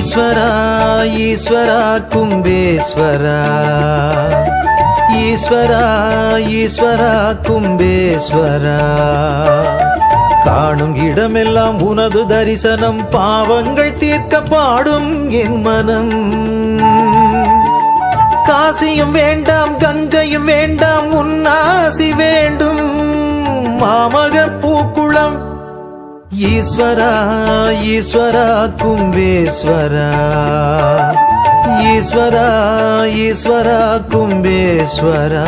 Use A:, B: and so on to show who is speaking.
A: ஈஸ்வரா ஈஸ்வரா கும்பேஸ்வரா. ஈஸ்வரா ஈஸ்வரா கும்பேஸ்வரா. காணும் இடமெல்லாம் உனது தரிசனம் பாவங்கள் தீர்க்க பாடும் என் மனம். காசியும் வேண்டாம் கங்கையும் வேண்டாம் உன்னாசி வேண்டும். மாமக பூக்குளம் ஈஸ்வரா ஈஸ்வரா கும்பேஸ்வரா ஈஸ்வரா ஈஸ்வரா கும்பேஸ்வரா